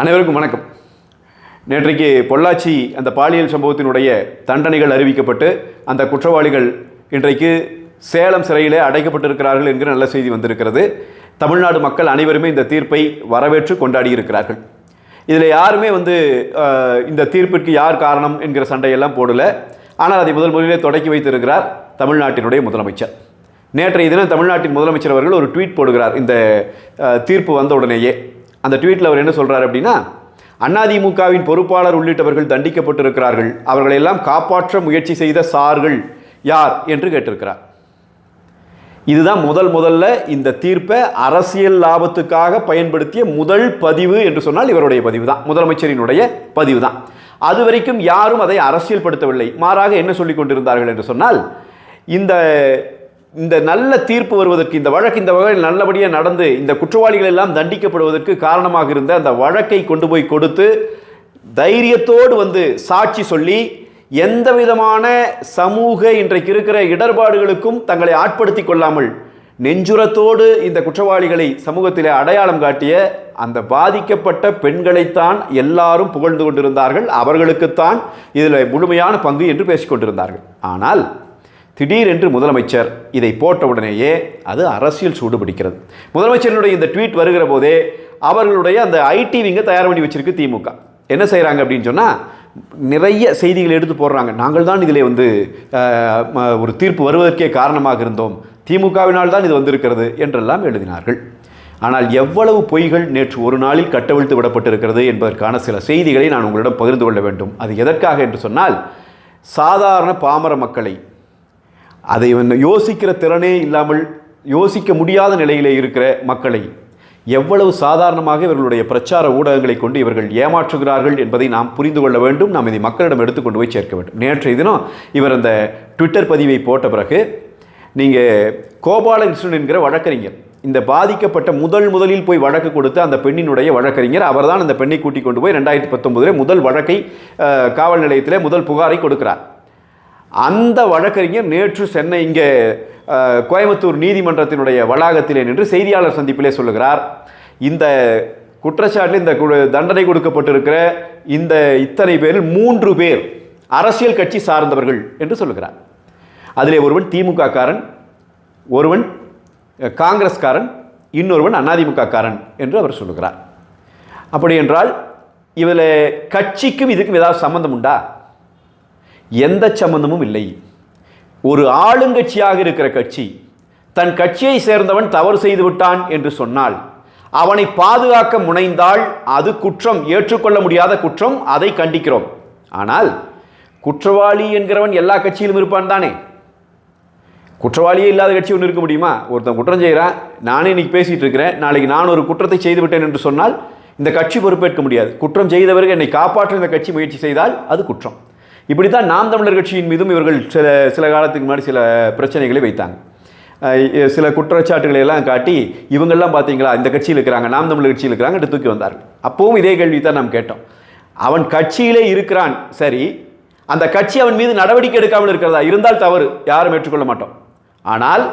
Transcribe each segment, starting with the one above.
அனைவருக்கும் வணக்கம். நேற்றைக்கு பொள்ளாச்சி அந்த பாலியல் சம்பவத்தினுடைய தண்டனைகள் அறிவிக்கப்பட்டு அந்த குற்றவாளிகள் இன்றைக்கு சேலம் சிறையிலே அடைக்கப்பட்டிருக்கிறார்கள் என்கிற நல்ல செய்தி வந்திருக்கிறது. தமிழ்நாடு மக்கள் அனைவருமே இந்த தீர்ப்பை வரவேற்று கொண்டாடி இருக்கிறார்கள் இதில் யாருமே வந்து இந்த தீர்ப்பிற்கு யார் காரணம் என்கிற சண்டையெல்லாம் போடல. ஆனால் அதை முதல் முதலிலே தொடக்கி வைத்திருக்கிறார் தமிழ்நாட்டினுடைய முதலமைச்சர். நேற்றைய தினம் தமிழ்நாட்டின் முதலமைச்சர் அவர்கள் ஒரு ட்வீட் போடுகிறார் இந்த தீர்ப்பு வந்த உடனேயே. அந்த ட்வீட்டில் அவர் என்ன சொல்கிறார் அப்படின்னா அதிமுகவின் பொறுப்பாளர் உள்ளிட்டவர்கள் தண்டிக்கப்பட்டிருக்கிறார்கள். அவர்களையெல்லாம் காப்பாற்ற முயற்சி செய்த சார்கள் யார்? என்று கேட்டிருக்கிறார். இதுதான் முதல் முதல்ல இந்த தீர்ப்பை அரசியல் லாபத்துக்காக பயன்படுத்திய முதல் பதிவு என்று சொன்னால் இவருடைய பதிவு தான். முதலமைச்சரினுடைய பதிவு தான். அது வரைக்கும் யாரும் அதை அரசியல்படுத்தவில்லை. மாறாக என்ன சொல்லிக் கொண்டிருந்தார்கள் என்று சொன்னால் இந்த இந்த நல்ல தீர்ப்பு வருவதற்கு இந்த வழக்கு இந்த வகையில் நல்லபடியாக நடந்து இந்த குற்றவாளிகள் எல்லாம் தண்டிக்கப்படுவதற்கு காரணமாக இருந்த அந்த வழக்கை கொண்டு போய் கொடுத்து தைரியத்தோடு வந்து சாட்சி சொல்லி எந்த விதமான சமூக இன்றைக்கு இருக்கிற இடர்பாடுகளுக்கும் தங்களை ஆட்படுத்தி கொள்ளாமல் நெஞ்சுரத்தோடு இந்த குற்றவாளிகளை சமூகத்திலே அடையாளம் காட்டிய அந்த பாதிக்கப்பட்ட பெண்களைத்தான் எல்லாரும் புகழ்ந்து கொண்டிருந்தார்கள். அவர்களுக்குத்தான் இதில் முழுமையான பங்கு என்று பேசிக்கொண்டிருந்தார்கள் ஆனால் திடீரென்று முதலமைச்சர் இதை போட்ட உடனேயே அது அரசியல் சூடு பிடிக்கிறது. முதலமைச்சரினுடைய இந்த ட்வீட் வருகிற போதே அவர்களுடைய அந்த ஐடி விங்க தயார் பண்ணி வச்சிருக்கு திமுக. என்ன செய்கிறாங்க அப்படின்னு சொன்னால் நிறைய செய்திகள் எடுத்து போடுறாங்க. நாங்கள் தான் இதில் வந்து ஒரு தீர்ப்பு வருவதற்கே காரணமாக இருந்தோம். திமுகவினால் தான் இது வந்திருக்கிறது என்றெல்லாம் எழுதினார்கள். ஆனால் எவ்வளவு பொய்கள் நேற்று ஒரு நாளில் கட்டவிழ்த்து விடப்பட்டிருக்கிறது என்பதற்கான சில செய்திகளை நான் உங்களிடம் பகிர்ந்து கொள்ள வேண்டும். அது எதற்காக என்று சொன்னால் சாதாரண பாமர மக்களை அதை இவன் யோசிக்கிற திறனே இல்லாமல் யோசிக்க முடியாத நிலையிலே இருக்கிற மக்களை எவ்வளவு சாதாரணமாக இவர்களுடைய பிரச்சார ஊடகங்களை கொண்டு இவர்கள் ஏமாற்றுகிறார்கள் என்பதை நாம் புரிந்து கொள்ள வேண்டும். நாம் இதை மக்களிடம் எடுத்துக்கொண்டு போய் சேர்க்க வேண்டும். நேற்றைய தினம் இவர் அந்த ட்விட்டர் பதிவை போட்ட பிறகு நீங்கள் கோபாலகிருஷ்ணன் என்கிற வழக்கறிஞர் இந்த பாதிக்கப்பட்ட முதல் முதலில் போய் வழக்கு கொடுத்த அந்த பெண்ணினுடைய வழக்கறிஞர் அவர்தான் அந்த பெண்ணை கூட்டிக் கொண்டு போய் ரெண்டாயிரத்தி பத்தொன்பதில் முதல் வழக்கை காவல் நிலையத்திலே முதல் புகாரை கொடுக்கிறார். அந்த வழக்கறிஞர் நேற்று சென்னை இங்கே கோயம்புத்தூர் நீதிமன்றத்தினுடைய வளாகத்திலே நின்று செய்தியாளர் சந்திப்பிலே சொல்லுகிறார். இந்த குற்றச்சாட்டில் இந்த தண்டனை கொடுக்கப்பட்டிருக்கிற இந்த இத்தனை பேரில் மூன்று பேர் அரசியல் கட்சி சார்ந்தவர்கள் என்று சொல்லுகிறார். அதிலே ஒருவன் திமுக காரன் ஒருவன் காங்கிரஸ்காரன் இன்னொருவன் அதிமுக காரன் என்று அவர் சொல்லுகிறார். அப்படி என்றால் இதில் கட்சிக்கும் இதுக்கும் ஏதாவது சம்மந்தம் உண்டா? எந்த சம்பந்தமும் இல்லை. ஒரு ஆளுங்கட்சியாக இருக்கிற கட்சி தன் கட்சியை சேர்ந்தவன் தவறு செய்து விட்டான் என்று சொன்னால் அவனை பாதுகாக்க முனைந்தால் அது குற்றம் ஏற்றுக்கொள்ள முடியாத குற்றம் அதை கண்டிக்கிறோம். ஆனால் குற்றவாளி என்கிறவன் எல்லா கட்சியிலும் இருப்பான் தானே? குற்றவாளியே இல்லாத கட்சி ஒன்று இருக்க முடியுமா? ஒருத்தன் குற்றம் செய்கிறான் நானே இன்னைக்கு பேசிகிட்டு இருக்கிறேன் நாளைக்கு நான் ஒரு குற்றத்தை செய்து விட்டேன் என்று சொன்னால் இந்த கட்சி பொறுப்பேற்க முடியாது. குற்றம் செய்தவர்கள் என்னை காப்பாற்ற இந்த கட்சி முயற்சி செய்தால் அது குற்றம். இப்படித்தான் நாம் தமிழர் கட்சியின் மீதும் இவர்கள் சில சில காலத்துக்கு முன்னாடி சில பிரச்சனைகளை வைத்தாங்க. சில குற்றச்சாட்டுகளை எல்லாம் காட்டி இவங்கெல்லாம் பார்த்தீங்களா இந்த கட்சியில் இருக்கிறாங்க நாம் தமிழர் கட்சியில் இருக்கிறாங்க தூக்கி வந்தார்கள். அப்பவும் இதே கேள்வி தான் நாம் கேட்டோம். அவன் கட்சியிலே இருக்கிறான் சரி அந்த கட்சி அவன் மீது நடவடிக்கை எடுக்காமல் இருக்கிறதா? இருந்தால் தவறு யாரும் ஏற்றுக்கொள்ள மாட்டோம். ஆனால்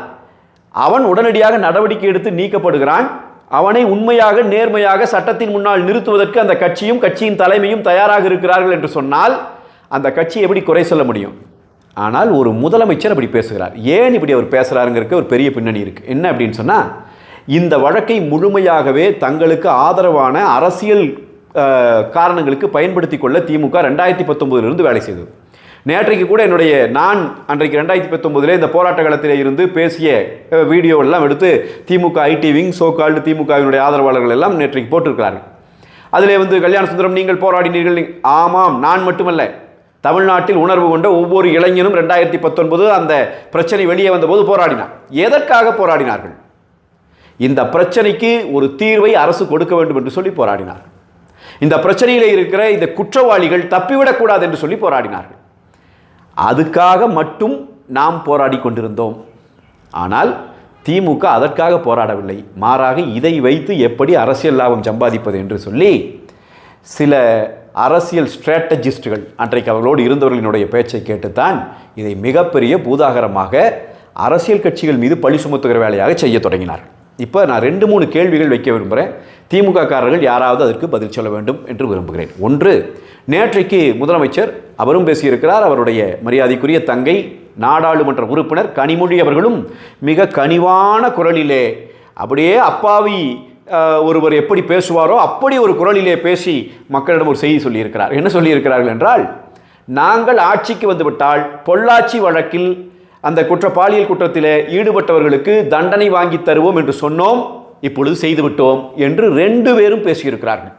அவன் உடனடியாக நடவடிக்கை எடுத்து நீக்கப்படுகிறான். அவனை உண்மையாக நேர்மையாக சட்டத்தின் முன்னால் நிறுத்துவதற்கு அந்த கட்சியும் கட்சியின் தலைமையும் தயாராக இருக்கிறார்கள் என்று சொன்னால் அந்த கட்சி எப்படி குறை சொல்ல முடியும்? ஆனால் ஒரு முதலமைச்சர் அப்படி பேசுகிறார். ஏன் இப்படி அவர் பேசுகிறாருங்கிறதுக்கு ஒரு பெரிய பின்னணி இருக்குது என்ன அப்படின்னு சொன்னால் இந்த வழக்கை முழுமையாகவே தங்களுக்கு ஆதரவான அரசியல் காரணங்களுக்கு பயன்படுத்தி கொள்ள திமுக ரெண்டாயிரத்தி பத்தொன்பதிலிருந்து வேலை செய்தது. நேற்றைக்கு கூட என்னுடைய நான் அன்றைக்கு ரெண்டாயிரத்தி பத்தொன்பதிலே இந்த போராட்ட காலத்தில் இருந்து பேசிய வீடியோவெல்லாம் எடுத்து திமுக ஐடி விங் சோகால்டு திமுகவினுடைய ஆதரவாளர்கள் எல்லாம் நேற்றைக்கு போட்டிருக்கிறார்கள். அதிலே வந்து கல்யாண சுந்தரம் நீங்கள் போராடினீர்கள். ஆமாம் நான் மட்டுமல்ல. தமிழ்நாட்டில் உணர்வு கொண்ட ஒவ்வொரு இளைஞனும் ரெண்டாயிரத்தி பத்தொன்பது அந்த பிரச்சனை வெளியே வந்தபோது போராடினார். எதற்காக போராடினார்கள்? இந்த பிரச்சனைக்கு ஒரு தீர்வை அரசு கொடுக்க வேண்டும் என்று சொல்லி போராடினார்கள். இந்த பிரச்சனையில் இருக்கிற இந்த குற்றவாளிகள் தப்பிவிடக்கூடாது என்று சொல்லி போராடினார்கள். அதுக்காக மட்டும் நாம் போராடி கொண்டிருந்தோம். ஆனால் திமுக அதற்காக போராடவில்லை. மாறாக இதை வைத்து எப்படி அரசியல் லாபம் சம்பாதிப்பது என்று சொல்லி சில அரசியல் ஸ்ட்ராட்டஜிஸ்டுகள் அன்றைக்கு அவர்களோடு இருந்தவர்களினுடைய பேச்சை கேட்டுத்தான் இதை மிகப்பெரிய பூதாகரமாக அரசியல் கட்சிகள் மீது பழி சுமத்துகிற வேலையாக செய்ய தொடங்கினார் இப்போ நான் ரெண்டு மூணு கேள்விகள் வைக்க விரும்புகிறேன் திமுக காரர்கள் யாராவது அதற்கு பதில் சொல்ல வேண்டும் என்று விரும்புகிறேன். ஒன்று நேற்றைக்கு முதலமைச்சர் அவரும் பேசியிருக்கிறார் அவருடைய மரியாதைக்குரிய தங்கை நாடாளுமன்ற உறுப்பினர் கனிமொழி அவர்களும் மிக கனிவான குரலிலே அப்படியே அப்பாவி ஒருவர் எப்படி பேசுவாரோ அப்படி ஒரு குரலிலே பேசி மக்களிடம் ஒரு செய்தி சொல்லியிருக்கிறார். என்ன சொல்லியிருக்கிறார்கள் என்றால் நாங்கள் ஆட்சிக்கு வந்துவிட்டால் பொள்ளாச்சி வழக்கில் அந்த குற்ற பாலியல் குற்றத்தில் ஈடுபட்டவர்களுக்கு தண்டனை வாங்கி தருவோம் என்று சொன்னோம் இப்பொழுது செய்துவிட்டோம் என்று ரெண்டு பேரும் பேசியிருக்கிறார்கள்.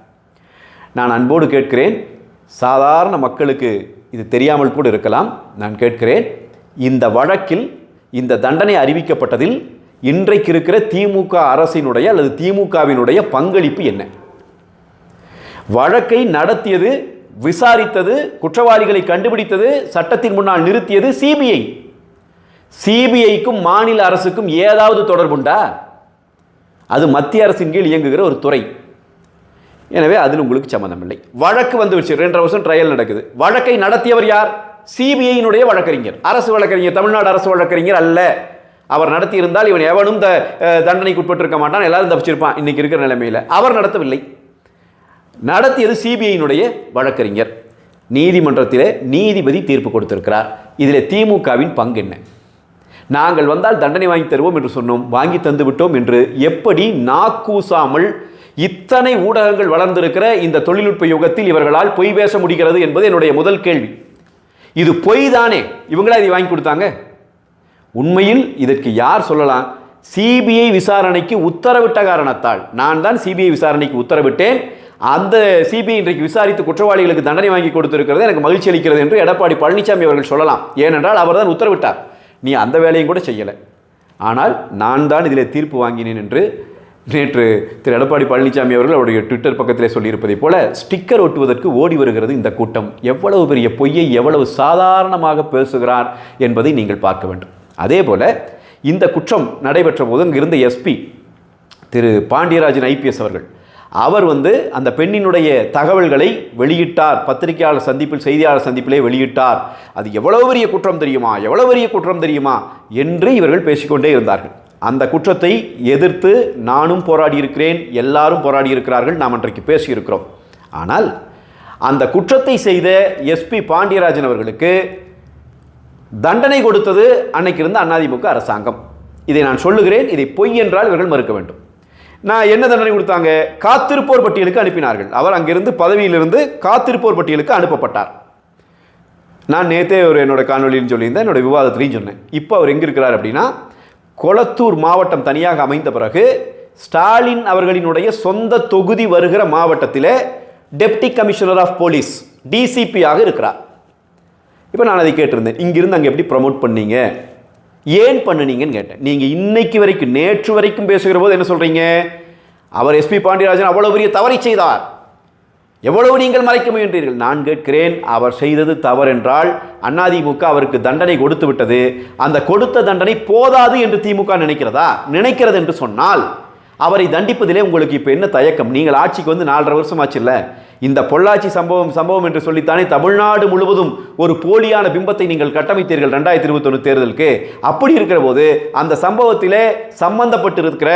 நான் அன்போடு கேட்கிறேன் சாதாரண மக்களுக்கு இது தெரியாமல் கூட இருக்கலாம். நான் கேட்கிறேன் இந்த வழக்கில் இந்த தண்டனை அறிவிக்கப்பட்டதில் இன்றைக்கு இருக்கிற திமுக அரசினுடைய அல்லது திமுகவினுடைய பங்களிப்பு என்ன? வழக்கை நடத்தியது விசாரித்தது குற்றவாளிகளை கண்டுபிடித்தது சட்டத்தின் முன்னால் நிறுத்தியது சிபிஐ சிபிஐக்கும் மாநில அரசுக்கும் ஏதாவது தொடர்புண்டா? அது மத்திய அரசின் கீழ் இயங்குகிற ஒரு துறை. எனவே அதில் உங்களுக்கு சம்மந்தம் இல்லை வழக்கு வந்து வச்சு ரெண்டரை வருஷம் ட்ரையல் நடக்குது. வழக்கை நடத்தியவர் யார்? சிபிஐயினுடைய வழக்கறிஞர். அரசு வழக்கறிஞர் தமிழ்நாடு அரசு வழக்கறிஞர் அல்ல. அவர் நடத்தியிருந்தால் இவன் எவனும் த தண்டனைக்கு உட்பட்டிருக்க மாட்டான். எல்லாரும் தப்பிச்சிருப்பான். இன்றைக்கி இருக்கிற நிலைமையில். அவர் நடத்தவில்லை. நடத்தியது சிபிஐயினுடைய வழக்கறிஞர். நீதிமன்றத்திலே நீதிபதி தீர்ப்பு கொடுத்திருக்கிறார். இதில் திமுகவின் பங்கு என்ன? நாங்கள் வந்தால் தண்டனை வாங்கி தருவோம் என்று சொன்னோம். வாங்கி தந்து விட்டோம் என்று எப்படி நாக்கூசாமல் இத்தனை ஊடகங்கள் வளர்ந்திருக்கிற இந்த தொழில்நுட்ப யுகத்தில் இவர்களால் பொய் பேச முடிகிறது என்பது என்னுடைய முதல் கேள்வி. இது பொய் தானே இவங்களா இதை வாங்கி கொடுத்தாங்க? உண்மையில் இதற்கு யார் சொல்லலாம்? சிபிஐ விசாரணைக்கு உத்தரவிட்ட காரணத்தால். நான் தான் சிபிஐ விசாரணைக்கு உத்தரவிட்டேன். அந்த சிபிஐ இன்றைக்கு விசாரித்து குற்றவாளிகளுக்கு தண்டனை வாங்கி கொடுத்திருக்கிறது. எனக்கு மகிழ்ச்சி அளிக்கிறது என்று எடப்பாடி பழனிசாமி அவர்கள் சொல்லலாம். ஏனென்றால் அவர்தான் உத்தரவிட்டார். நீ அந்த வேலையும் கூட செய்யலை. ஆனால் நான் தான் இதில் தீர்ப்பு வாங்கினேன் என்று நேற்று திரு எடப்பாடி பழனிசாமி அவர்கள் அவருடைய ட்விட்டர் பக்கத்திலே சொல்லியிருப்பதைப் போல ஸ்டிக்கர் ஒட்டுவதற்கு ஓடி வருகிறது இந்த கூட்டம். எவ்வளவு பெரிய பொய்யை எவ்வளவு சாதாரணமாக பேசுகிறார் என்பதை நீங்கள் பார்க்க வேண்டும். அதே போல் இந்த குற்றம் நடைபெற்ற போது அங்கிருந்த எஸ்பி திரு பாண்டியராஜன் ஐபிஎஸ் அவர்கள் அவர் வந்து அந்த பெண்ணினுடைய தகவல்களை வெளியிட்டார். பத்திரிகையாளர் சந்திப்பில் செய்தியாளர் சந்திப்பிலே வெளியிட்டார். அது எவ்வளவு பெரிய குற்றம் தெரியுமா? எவ்வளவு பெரிய குற்றம் தெரியுமா? என்று இவர்கள் பேசிக்கொண்டே இருந்தார்கள். அந்த குற்றத்தை எதிர்த்து நானும் போராடி இருக்கிறேன் எல்லாரும் போராடி இருக்கிறார்கள் நாம் அன்றைக்கு பேசியிருக்கிறோம். ஆனால் அந்த குற்றத்தை செய்த எஸ்பி பாண்டியராஜன் அவர்களுக்கு தண்டனை கொடுத்தது அன்னைக்கு இருந்த அதிமுக அரசாங்கம். இதை நான் சொல்லுகிறேன் இதை பொய் என்றால் இவர்கள் மறுக்க வேண்டும். நான் என்ன தண்டனை கொடுத்தாங்க? காத்திருப்போர் பட்டியலுக்கு அனுப்பினார்கள். அவர் அங்கிருந்து பதவியிலிருந்து காத்திருப்போர் பட்டியலுக்கு அனுப்பப்பட்டார். நான் நேத்தே ஒரு என்னோட காணொலின்னு சொல்லியிருந்தேன் என்னோட விவாதத்திலையும் சொன்னேன். இப்போ அவர் எங்கே இருக்கிறார் அப்படின்னா கொளத்தூர் மாவட்டம் தனியாக அமைந்த பிறகு ஸ்டாலின் அவர்களினுடைய சொந்த தொகுதி வருகிற மாவட்டத்தில் டெப்டி கமிஷனர் ஆஃப் போலீஸ் டிசிபியாக இருக்கிறார். இப்போ நான் அதை கேட்டிருந்தேன். இங்கிருந்து அங்கே எப்படி ப்ரமோட் பண்ணீங்க? ஏன் பண்ணுனீங்கன்னு கேட்டேன். நீங்கள் இன்னைக்கு வரைக்கும் நேற்று வரைக்கும் பேசுகிற போது என்ன சொல்கிறீங்க அவர் எஸ்பி பாண்டியராஜன் அவ்வளவு பெரிய தவறை செய்தார். எவ்வளவு நீங்கள் மறைக்க முயன்றீர்கள்? நான் கேட்கிறேன் அவர் செய்தது தவறென்றால் அதிமுக அவருக்கு தண்டனை கொடுத்து விட்டது. அந்த கொடுத்த தண்டனை போதாது என்று திமுக நினைக்கிறதா? நினைக்கிறது என்று சொன்னால் அவரை தண்டிப்பதிலே உங்களுக்கு இப்போ என்ன தயக்கம்? நீங்கள் ஆட்சிக்கு வந்து நாலரை வருஷம் ஆச்சுல்ல இந்த பொள்ளாச்சி சம்பவம் சம்பவம் என்று சொல்லித்தானே தமிழ்நாடு முழுவதும் ஒரு போலியான பிம்பத்தை நீங்கள் கட்டமைத்தீர்கள் ரெண்டாயிரத்தி இருபத்தொன்று தேர்தலுக்கு? அப்படி இருக்கிற போது அந்த சம்பவத்திலே சம்பந்தப்பட்டிருக்கிற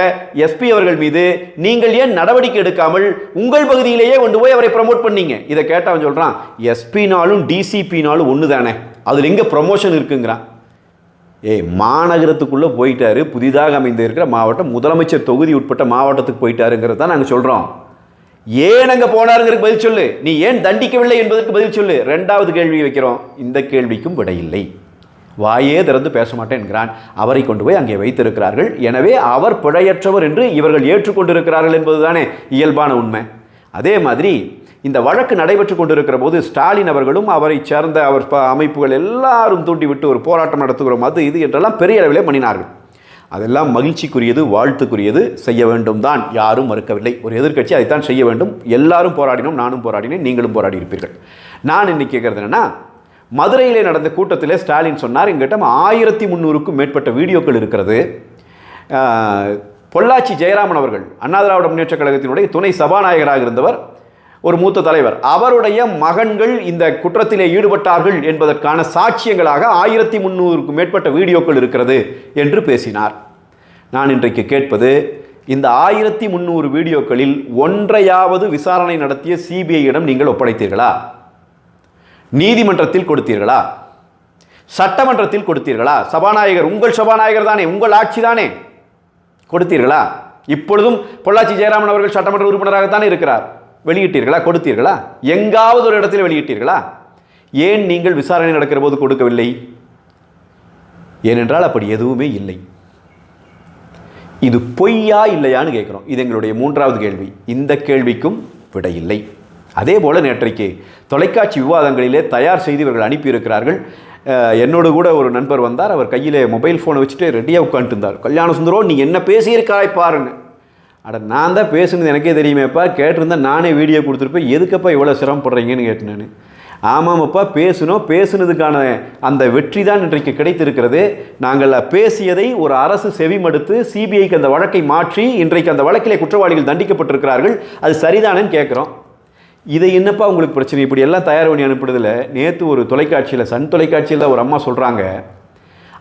எஸ்பி அவர்கள் மீது நீங்கள் ஏன் நடவடிக்கை எடுக்காமல் உங்கள் பகுதியிலேயே கொண்டு போய் அவரை ப்ரமோட் பண்ணீங்க? இதை கேட்டவன் சொல்கிறான் எஸ்பினாலும் டிசிபினாலும் ஒன்று தானே அதில் எங்கே ப்ரமோஷன் இருக்குங்கிறான். ஏய் மாநகரத்துக்குள்ளே போயிட்டாரு. புதிதாக அமைந்து இருக்கிற மாவட்டம் முதலமைச்சர் தொகுதி உட்பட்ட மாவட்டத்துக்கு போயிட்டாருங்கிறது தான் நாங்கள் சொல்கிறோம் ஏன் அங்கே போனாருங்கிறதுக்கு பதில் சொல்லு. நீ ஏன் தண்டிக்கவில்லை என்பதற்கு பதில் சொல்லு. ரெண்டாவது கேள்வி வைக்கிறோம். இந்த கேள்விக்கும் விடையில்லை இல்லை. வாயே திறந்து பேச மாட்டேன் என்கிறான் அவரை கொண்டு போய் அங்கே வைத்திருக்கிறார்கள். எனவே அவர் பிழையற்றவர் என்று இவர்கள் ஏற்றுக்கொண்டிருக்கிறார்கள் என்பதுதானே இயல்பான உண்மை. அதே மாதிரி இந்த வழக்கு நடைபெற்று கொண்டிருக்கிற போது ஸ்டாலின் அவர்களும் அவரை சேர்ந்த அவர் ப- அமைப்புகள் எல்லாரும் தூண்டிவிட்டு ஒரு போராட்டம் நடத்துகிறோம். அது இது என்றெல்லாம் பெரிய அளவிலே பண்ணினார்கள் அதெல்லாம் மகிழ்ச்சிக்குரியது வாழ்த்துக்குரியது செய்ய வேண்டும் தான் யாரும் மறுக்கவில்லை. ஒரு எதிர்கட்சி அதைத்தான் செய்ய வேண்டும். எல்லாரும் போராடினோம் நானும் போராடினேன் நீங்களும் போராடி இருப்பீர்கள் நான் இன்னைக்கு கேட்கறது என்னென்னா மதுரையிலே நடந்த கூட்டத்திலே ஸ்டாலின் சொன்னார் எங்கிட்ட ஆயிரத்தி முந்நூறுக்கும் மேற்பட்ட வீடியோக்கள் இருக்கிறது. பொள்ளாச்சி ஜெயராமன் அவர்கள் அண்ணா திராவிட முன்னேற்றக் கழகத்தினுடைய துணை சபாநாயகராக இருந்தவர் ஒரு மூத்த தலைவர். அவருடைய மகன்கள் இந்த குற்றத்திலே ஈடுபட்டார்கள் என்பதற்கான சாட்சியங்களாக ஆயிரத்தி முந்நூறுக்கும் மேற்பட்ட வீடியோக்கள் இருக்கிறது என்று பேசினார். நான் இன்றைக்கு கேட்பது இந்த ஆயிரத்தி முந்நூறு வீடியோக்களில் ஒன்றையாவது விசாரணை நடத்திய சிபிஐயிடம் நீங்கள் ஒப்படைத்தீர்களா? நீதிமன்றத்தில் கொடுத்தீர்களா? சட்டமன்றத்தில் கொடுத்தீர்களா? சபாநாயகர் உங்கள் சபாநாயகர் தானே உங்கள் ஆட்சி தானே கொடுத்தீர்களா? இப்பொழுதும் பொள்ளாச்சி ஜெயராமன் அவர்கள் சட்டமன்ற உறுப்பினராகத்தானே இருக்கிறார். வெளியிட்டீர்களா? கொடுத்தீர்களா? எங்காவது ஒரு இடத்தில் வெளியிட்டீர்களா? ஏன் நீங்கள் விசாரணை நடக்கிற போது கொடுக்கவில்லை? ஏனென்றால் அப்படி எதுவுமே இல்லை. இது பொய்யா இல்லையான்னு கேட்குறோம். இது எங்களுடைய மூன்றாவது கேள்வி. இந்த கேள்விக்கும் விட இல்லை. அதே போல நேற்றைக்கு தொலைக்காட்சி விவாதங்களிலே தயார் செய்து இவர்கள் அனுப்பியிருக்கிறார்கள். என்னோடு கூட ஒரு நண்பர் வந்தார். அவர் கையிலே மொபைல் ஃபோனை வச்சுட்டு ரெடியாக உட்காந்துட்டு இருந்தார் கல்யாண சுந்தரம் நீ என்ன பேசியிருக்காய் பாருன்னு. அட நான் தான் பேசுனது எனக்கே தெரியுமேப்பா. கேட்டிருந்தா நானே வீடியோ கொடுத்துருப்பேன். எதுக்கப்பா இவ்வளோ சிரமப்படுறீங்கன்னு கேட்டேன் நான். ஆமாமப்பா பேசணும் பேசுனதுக்கான அந்த வெற்றி தான் இன்றைக்கு கிடைத்திருக்கிறது. நாங்கள் பேசியதை ஒரு அரசு செவிமடுத்து சிபிஐக்கு அந்த வழக்கை மாற்றி இன்றைக்கு அந்த வழக்கிலே குற்றவாளிகள் தண்டிக்கப்பட்டிருக்கிறார்கள். அது சரிதானேன்னு கேட்குறோம். இதை என்னப்பா உங்களுக்கு பிரச்சனை? இப்படி எல்லாம் தயார் பண்ணி அனுப்புறதுல நேற்று ஒரு தொலைக்காட்சியில் சன் தொலைக்காட்சியில் ஒரு அம்மா சொல்கிறாங்க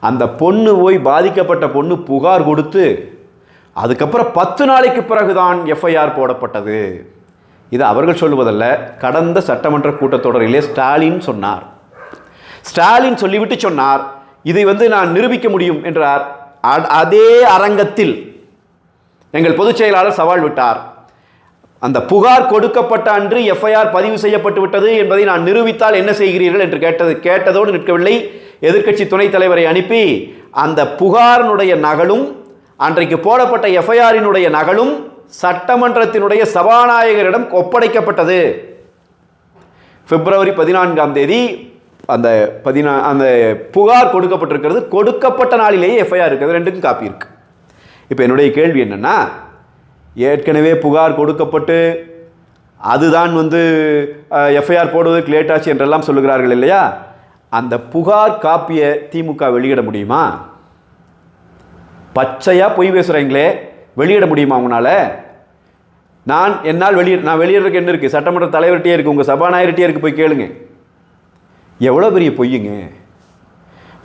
அந்த பொண்ணு போய் பாதிக்கப்பட்ட பொண்ணு புகார் கொடுத்து அதுக்கப்புறம் பத்து நாளைக்கு பிறகுதான் எஃப்ஐஆர் போடப்பட்டது. இது அவர்கள் சொல்லுவதல்ல கடந்த சட்டமன்ற கூட்டத்தொடரிலே ஸ்டாலின் சொன்னார். ஸ்டாலின் சொல்லிவிட்டு சொன்னார் இதை வந்து நான் நிரூபிக்க முடியும் என்றார். அதே அரங்கத்தில் எங்கள் பொதுச் செயலாளர் சவால் விட்டார். அந்த புகார் கொடுக்கப்பட்ட அன்று எஃப்ஐஆர் பதிவு செய்யப்பட்டு விட்டது என்பதை நான் நிரூபித்தால் என்ன செய்கிறீர்கள் என்று கேட்டது கேட்டதோடு நிற்கவில்லை. எதிர்க்கட்சி துணைத் தலைவரை அனுப்பி அந்த புகாரினுடைய நகலும் அன்றைக்கு போடப்பட்ட எஃப்ஐஆரினுடைய நகலும் சட்டமன்றத்தினுடைய சபாநாயகரிடம் ஒப்படைக்கப்பட்டது. பிப்ரவரி பதினான்காம் தேதி அந்த பதினா அந்த புகார் கொடுக்கப்பட்டிருக்கிறது. கொடுக்கப்பட்ட நாளிலேயே எஃப்ஐஆர் இருக்கிறது ரெண்டுக்கும் காப்பி இருக்கு. இப்போ என்னுடைய கேள்வி என்னென்னா ஏற்கனவே புகார் கொடுக்கப்பட்டு அதுதான் வந்து எஃப்ஐஆர் போடுவதற்கு லேட் ஆச்சு என்றெல்லாம் சொல்லுகிறார்கள் இல்லையா? அந்த புகார் காப்பியை திமுக வெளியிட முடியுமா? பச்சையாக பொய் பேசுகிறீங்களே வெளியிட முடியுமா உங்களால் நான் என்னால் வெளியிட நான் வெளியிடுறதுக்கு என்ன இருக்குது சட்டமன்ற தலைவர்கிட்டயே இருக்குது உங்கள் சபாநாயகர்கிட்டே இருக்குது போய் கேளுங்க. எவ்வளோ பெரிய பொய்யுங்க?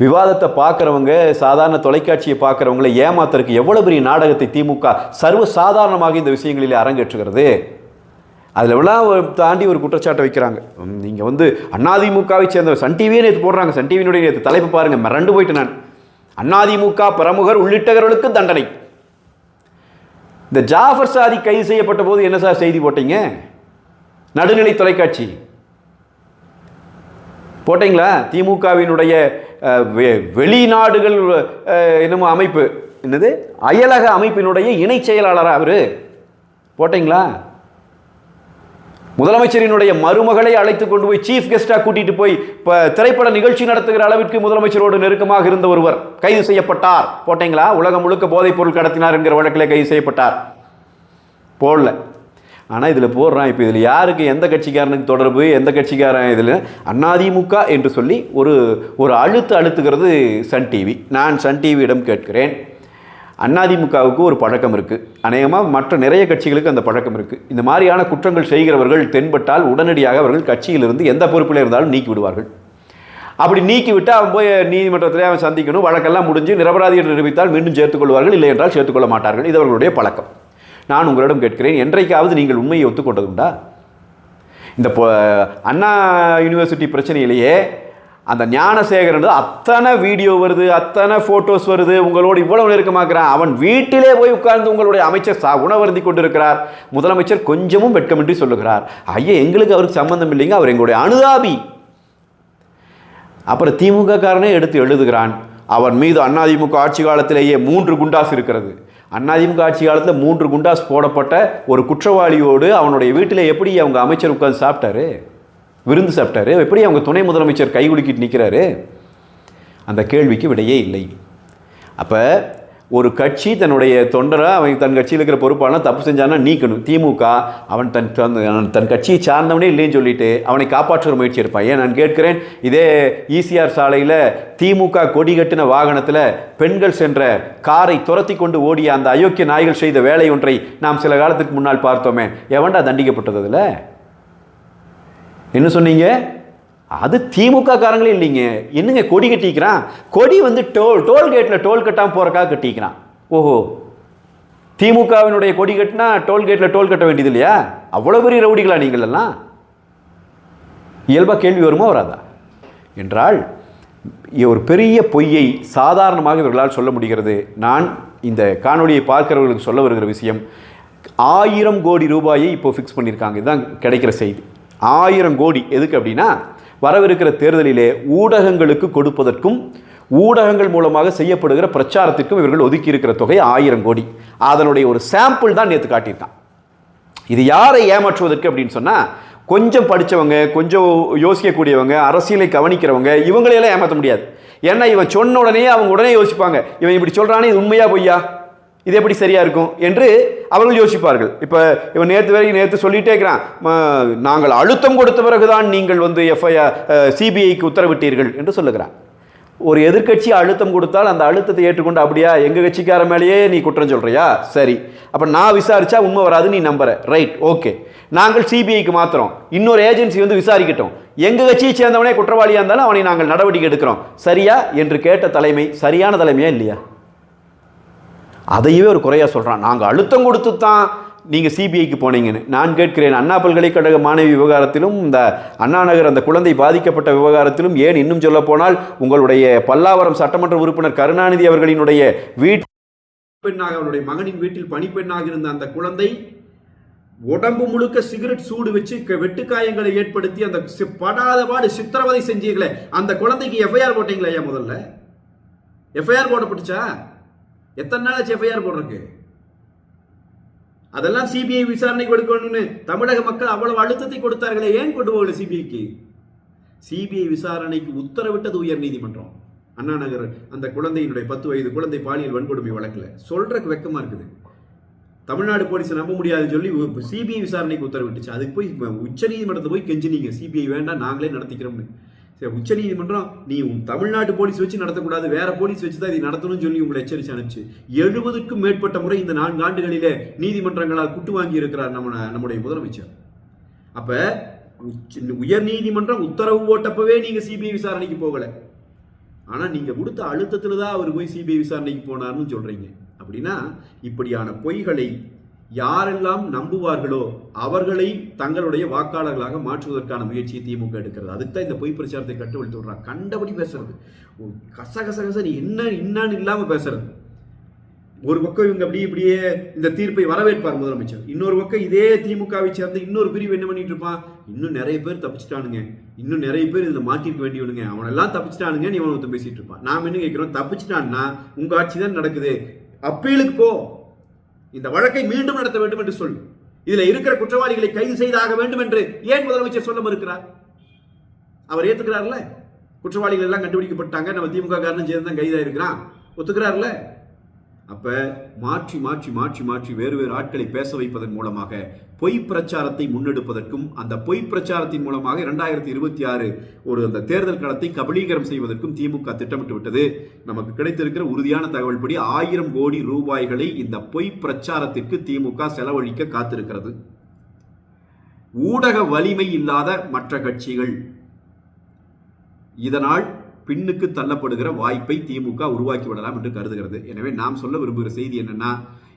விவாதத்தை பார்க்குறவங்க சாதாரண தொலைக்காட்சியை பார்க்குறவங்களை ஏமாத்துறதுக்கு எவ்வளோ பெரிய நாடகத்தை திமுக சர்வ சாதாரணமாக இந்த விஷயங்களில் அரங்கேற்றுகிறது. அதில் எல்லாம் தாண்டி ஒரு குற்றச்சாட்டை வைக்கிறாங்க. நீங்கள் வந்து அதிமுகவை சேர்ந்த சன் டிவியே நேற்று போடுறாங்க. சன் டிவியினுடைய நேற்று தலைப்பு பாருங்கள் மிரண்டு போயிட்டு நான். அதிமுக பிரமுகர் உள்ளிட்டவர்களுக்கு தண்டனை. இந்த ஜாஃபர் சாதி கைது செய்யப்பட்ட போது என்ன சார் செய்தி போட்டீங்க? நடுநிலை தொலைக்காட்சி. போட்டீங்களா? திமுகவினுடைய வெ- வெளிநாடுகள் என்னமோ அமைப்பு. என்னது? அயலக அமைப்பினுடைய இணை செயலாளராக அவர்? போட்டீங்களா? முதலமைச்சரினுடைய மருமகளை அழைத்து கொண்டு போய் சீஃப் கெஸ்டாக கூட்டிட்டு போய் இப்போ திரைப்பட நிகழ்ச்சி நடத்துகிற அளவிற்கு முதலமைச்சரோடு நெருக்கமாக இருந்த ஒருவர் கைது செய்யப்பட்டார். போட்டீங்களா? உலகம் முழுக்க போதைப் பொருள் கடத்தினார் என்கிற வழக்கில் கைது செய்யப்பட்டார். போடல. ஆனால் இதில் போடுறான். இப்போ இதில் யாருக்கு எந்த கட்சிக்காரனுக்கு தொடர்பு? எந்த கட்சிக்காரன் இதில்? அதிமுக என்று சொல்லி ஒரு ஒரு அழுத்து அழுத்துகிறது சன் டிவி. நான் சன் டிவியிடம் கேட்கிறேன். அதிமுகவுக்கு ஒரு பழக்கம் இருக்குது அநேகமாக மற்ற நிறைய கட்சிகளுக்கு அந்த பழக்கம் இருக்குது இந்த மாதிரியான குற்றங்கள் செய்கிறவர்கள் தென்பட்டால் உடனடியாக அவர்கள் கட்சியிலிருந்து எந்த பொறுப்பில் இருந்தாலும் நீக்கி விடுவார்கள். அப்படி நீக்கிவிட்டு அவன் போய் நீதிமன்றத்தில் அவன் சந்திக்கணும். வழக்கெல்லாம் முடிஞ்சு நிரபராதி என்று நிரூபித்தால் மீண்டும் சேர்த்துக்கொள்வார்கள் இல்லை என்றால் சேர்த்துக்கொள்ள மாட்டார்கள். இது அவர்களுடைய பழக்கம். நான் உங்களிடம் கேட்கிறேன் என்றைக்காவது நீங்கள் உண்மையை ஒத்துக்கொண்டதுண்டா இந்த அண்ணா யூனிவர்சிட்டி பிரச்சனையிலேயே அந்த ஞானசேகரன் அத்தனை வீடியோ வருது அத்தனை ஃபோட்டோஸ் வருது உங்களோடு இவ்வளவு நெருக்கமாக்குறான். அவன் வீட்டிலே போய் உட்கார்ந்து உங்களுடைய அமைச்சர் சா உணவருந்தி கொண்டிருக்கிறார். முதலமைச்சர் கொஞ்சமும் வெட்கமின்றி சொல்லுகிறார். ஐயா எங்களுக்கு அவருக்கு சம்பந்தம் இல்லைங்க அவர் எங்களுடைய அனுதாபி. அப்புறம் திமுக காரனே எடுத்து எழுதுகிறான். அவன் மீது அதிமுக ஆட்சி காலத்திலேயே மூன்று குண்டாஸ் இருக்கிறது. அதிமுக ஆட்சி காலத்தில் மூன்று குண்டாஸ் போடப்பட்ட ஒரு குற்றவாளியோடு அவனுடைய வீட்டில் எப்படி அவங்க அமைச்சர் உட்கார்ந்து சாப்பிட்டாரு? விருந்து சாப்பிட்டாரு. எப்படி அவங்க துணை முதலமைச்சர் கை குலுக்கிட்டு நிற்கிறாரு அந்த கேள்விக்கு விடையே இல்லை. அப்போ ஒரு கட்சி தன்னுடைய தொண்டராக அவன் தன் கட்சியில் இருக்கிற பொறுப்பான தப்பு செஞ்சானா நீக்கணும். திமுக அவன் தன் தன் தன் கட்சியை சார்ந்தவனே இல்லைன்னு சொல்லிட்டு அவனை காப்பாற்றுற முயற்சி எடுப்பான். ஏன் நான் கேட்கிறேன்? இதே ஈசிஆர் சாலையில் திமுக கொடி கட்டின வாகனத்தில் பெண்கள் சென்ற காரை துரத்தி கொண்டு ஓடிய அந்த அயோக்கிய நாய்கள் செய்த வேலை ஒன்றை நாம் சில காலத்துக்கு முன்னால் பார்த்தோமே. எவன்டா தண்டிக்கப்பட்டது என்ன சொன்னீங்க? அது திமுக காரங்களே இல்லைங்க. என்னங்க கொடி கட்டிக்கிறான்? கொடி வந்து டோல் டோல்கேட்டில் டோல் கட்டாமல் போகிறக்காக கட்டிக்கிறான். ஓஹோ. திமுகவினுடைய கொடி கட்டினா டோல்கேட்டில் டோல் கட்ட வேண்டியது இல்லையா? அவ்வளோ பெரிய ரவுடிகளா நீங்கள் எல்லாம்? இயல்பாக கேள்வி வருமா வராதா? என்றால் ஒரு பெரிய பொய்யை சாதாரணமாக இவர்களால் சொல்ல முடிகிறது. நான் இந்த காணொலியை பார்க்கிறவர்களுக்கு சொல்ல வருகிற விஷயம் ஆயிரம் கோடி ரூபாயை இப்போ ஃபிக்ஸ் பண்ணியிருக்காங்க. இதுதான் கிடைக்கிற செய்தி. ஆயிரம் கோடி. எதுக்கு அப்படின்னா வரவிருக்கிற தேர்தலிலே ஊடகங்களுக்கு கொடுப்பதற்கும் ஊடகங்கள் மூலமாக செய்யப்படுகிற பிரச்சாரத்திற்கும் இவர்கள் ஒதுக்கி இருக்கிற தொகை ஆயிரம் கோடி. அதனுடைய ஒரு சாம்பிள் தான் நேற்று காட்டியிருக்கான். இது யாரை ஏமாற்றுவதற்கு அப்படின்னு சொன்னால் கொஞ்சம் படித்தவங்க கொஞ்சம் யோசிக்கக்கூடியவங்க அரசியலை கவனிக்கிறவங்க இவங்களையெல்லாம் ஏமாற்ற முடியாது. ஏன்னா இவன் சொன்ன உடனே அவங்க உடனே யோசிப்பாங்க. இவன் இப்படி சொல்கிறானே இது உண்மையா பொய்யா? இது எப்படி சரியாக இருக்கும் என்று அவர்கள் யோசிப்பார்கள். இப்போ இவன் நேற்று வரைக்கும் நேற்று சொல்லிட்டே இருக்கிறான். நாங்கள் அழுத்தம் கொடுத்த பிறகுதான் நீங்கள் வந்து எஃப்ஐஆர் சிபிஐக்கு உத்தரவிட்டீர்கள் என்று சொல்லுகிறான். ஒரு எதிர்கட்சி அழுத்தம் கொடுத்தால் அந்த அழுத்தத்தை ஏற்றுக்கொண்டு அப்படியா எங்கள் கட்சிக்கார மேலேயே நீ குற்றம் சொல்கிறியா சரி. அப்போ நான் விசாரிச்சா உண்மை வராது நீ நம்புற. ரைட் ஓகே நாங்கள் சிபிஐக்கு மாத்திரம் இன்னொரு ஏஜென்சி வந்து விசாரிக்கட்டும். எங்கள் கட்சியை சேர்ந்தவனே குற்றவாளியாக இருந்தாலும் அவனை நாங்கள் நடவடிக்கை எடுக்கிறோம். சரியா? என்று கேட்ட தலைமை சரியான தலைமையா இல்லையா? அதையவே ஒரு குறையாக சொல்கிறான் நாங்கள் அழுத்தம் கொடுத்து தான் நீங்கள் சிபிஐக்கு போனீங்கன்னு. நான் கேட்கிறேன் அண்ணா பல்கலைக்கழக மாணவி விவகாரத்திலும் இந்த அண்ணா நகர் அந்த குழந்தை பாதிக்கப்பட்ட விவகாரத்திலும் ஏன் இன்னும் சொல்ல போனால் உங்களுடைய பல்லாவரம் சட்டமன்ற உறுப்பினர் கருணாநிதி அவர்களினுடைய வீட்டு பெண்ணாக அவருடைய மகனின் வீட்டில் பணிப்பெண்ணாக இருந்த அந்த குழந்தை உடம்பு முழுக்க சிகரெட் சூடு வச்சு க- வெட்டுக்காயங்களை ஏற்படுத்தி அந்த படாதபாடு சித்திரவதை செஞ்சீங்களே அந்த குழந்தைக்கு எஃப்ஐஆர் போட்டீங்களா ஐயா முதல்ல? எஃப்ஐஆர் போடப்பட்டுச்சா? எத்தனை நாள் எஃப்ஐஆர் போடுறக்கு அதெல்லாம் சிபிஐ விசாரணைக்கு கொடுக்கணும்னு தமிழக மக்கள் அவ்வளவு அழுத்தத்தை கொடுத்தார்களே ஏன் கொண்டு போகல சிபிஐக்கு சிபிஐ விசாரணைக்கு உத்தரவிட்டது உயர் நீதிமன்றம் அண்ணா நகர் அந்த குழந்தையினுடைய பத்து வயது குழந்தை பாலியல் வன்கொடுமை வழக்கில். சொல்றதுக்கு வெக்கமா இருக்குது. தமிழ்நாடு போலீஸை நம்ப முடியாதுன்னு சொல்லி சிபிஐ விசாரணைக்கு உத்தரவிட்டுச்சு. அதுக்கு போய் உச்ச நீதிமன்றத்தை போய் கெஞ்சினீங்க. சிபிஐ வேண்டாம் நாங்களே நடத்திக்கிறோம்னு. சரி உச்ச நீதிமன்றம் நீ உன் தமிழ்நாட்டு போலீஸ் வச்சு நடத்தக்கூடாது வேற போலீஸ் வச்சு தான் இதை நடத்தணும்னு சொல்லி உங்களை எச்சரிச்சு அனுப்பிச்சு. எழுபதுக்கும் மேற்பட்ட முறை இந்த நான்கு ஆண்டுகளிலே நீதிமன்றங்களால் குட்டு வாங்கி இருக்கிறார் நம்ம நம்முடைய முதலமைச்சர். அப்ப உச்ச- உயர் நீதிமன்றம் உத்தரவு போட்டப்பவே நீங்க சிபிஐ விசாரணைக்கு போகல. ஆனா நீங்க கொடுத்த அழுத்தத்துல தான் அவர் போய் சிபிஐ விசாரணைக்கு போனார்னு சொல்றீங்க. அப்படின்னா இப்படியான பொய்களை யாரெல்லாம் நம்புவார்களோ அவர்களை தங்களுடைய வாக்காளர்களாக மாற்றுவதற்கான முயற்சியை திமுக எடுக்கிறது. அதுக்கு தான் இந்த பொய் பிரச்சாரத்தை கட்டுவழித்து விடுறாங்க. கண்டபடி பேசுறது. ஓ, கச கச கச நீ என்ன என்னன்னு இல்லாமல் பேசுறது. ஒரு பக்கம் இவங்க அப்படியே இப்படியே இந்த தீர்ப்பை வரவேற்பார் முதலமைச்சர். இன்னொரு பக்கம் இதே திமுகவை சேர்ந்த இன்னொரு பிரிவு என்ன பண்ணிட்டு இருப்பான்? இன்னும் நிறைய பேர் தப்பிச்சிட்டானுங்க. இன்னும் நிறைய பேர் இதில் மாற்றிருக்க வேண்டியவனுங்க. அவனெல்லாம் தப்பிச்சிட்டானுங்க நீ அவன் ஒருத்தன் பேசிட்டு இருப்பான். நாம் என்ன கேட்குறோம்? தப்பிச்சிட்டான்னா உங்க ஆட்சி தான் நடக்குது. அப்பீலுக்கு போ. இந்த வழக்கை மீண்டும் நடத்த வேண்டும் என்று சொல் இதுல இருக்கிற குற்றவாளிகளை கைது செய்தாக வேண்டும் என்று ஏன் முதலமைச்சர் சொல்ல மறுக்கிறார்? அவர் ஏத்துக்கிறார்ல? குற்றவாளிகள் எல்லாம் கண்டுபிடிக்கப்பட்டாங்க. நம்ம திமுக காரணம் சேர்ந்து தான் கைதா இருக்கிறான் ஒத்துக்கிறார்ல? அப்போ மாற்றி மாற்றி மாற்றி மாற்றி வேறு வேறு ஆட்களை பேச வைப்பதன் மூலமாக பொய் பிரச்சாரத்தை முன்னெடுப்பதற்கும் அந்த பொய் பிரச்சாரத்தின் மூலமாக இரண்டாயிரத்தி இருபத்தி ஆறு ஒரு அந்த தேர்தல் களத்தை கபலீகரம் செய்வதற்கும் திமுக திட்டமிட்டு விட்டது. நமக்கு கிடைத்திருக்கிற உறுதியான தகவல் படி ஆயிரம் கோடி ரூபாய்களை இந்த பொய் பிரச்சாரத்திற்கு திமுக செலவழிக்க காத்திருக்கிறது. ஊடக வலிமை இல்லாத மற்ற கட்சிகள். இதனால் பின்னுக்கு தள்ளப்படுகிற வாய்ப்பை திமுக உருவாக்கி விடலாம் என்று கருதுகிறது. எனவே நாம் சொல்ல விரும்புகிற செய்தி என்னன்னா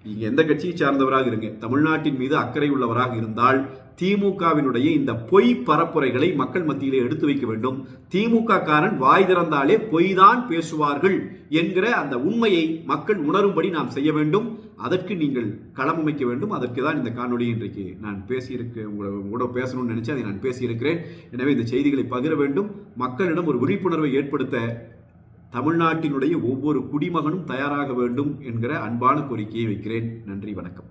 நீங்கள் எந்த கட்சியை சார்ந்தவராக இருங்க தமிழ்நாட்டின் மீது அக்கறை உள்ளவராக இருந்தால் திமுகவினுடைய இந்த பொய் பரப்புரைகளை மக்கள் மத்தியிலே எடுத்து வைக்க வேண்டும். திமுக காரன் வாய் திறந்தாலே பொய் தான் பேசுவார்கள் என்கிற அந்த உண்மையை மக்கள் உணரும்படி நாம் செய்ய வேண்டும். அதற்கு நீங்கள் களம் அமைக்க வேண்டும். அதற்கு தான் இந்த காணொலி இன்றைக்கு நான் பேசியிருக்க உங்களை கூட பேசணும்னு நினைச்சு அதை நான் பேசியிருக்கிறேன். எனவே இந்த செய்திகளை பகிர வேண்டும். மக்களிடம் ஒரு விழிப்புணர்வை ஏற்படுத்த தமிழ்நாட்டினுடைய ஒவ்வொரு குடிமகனும் தயாராக வேண்டும் என்கிற அன்பான கோரிக்கையை வைக்கிறேன். நன்றி வணக்கம்.